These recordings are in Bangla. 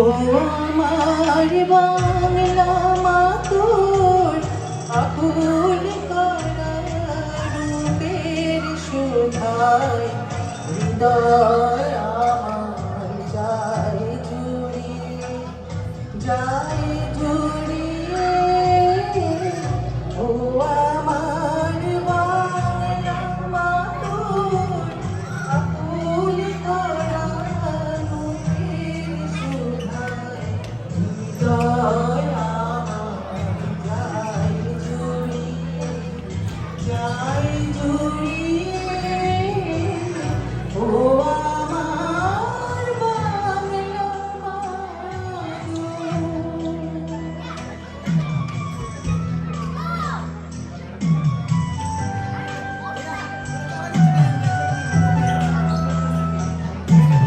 আমার বাংলা মা Yeah.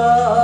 love.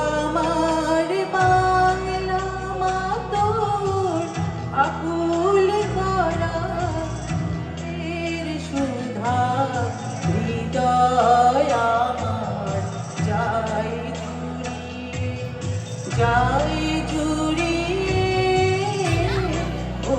যাই জুড়িয়ে ও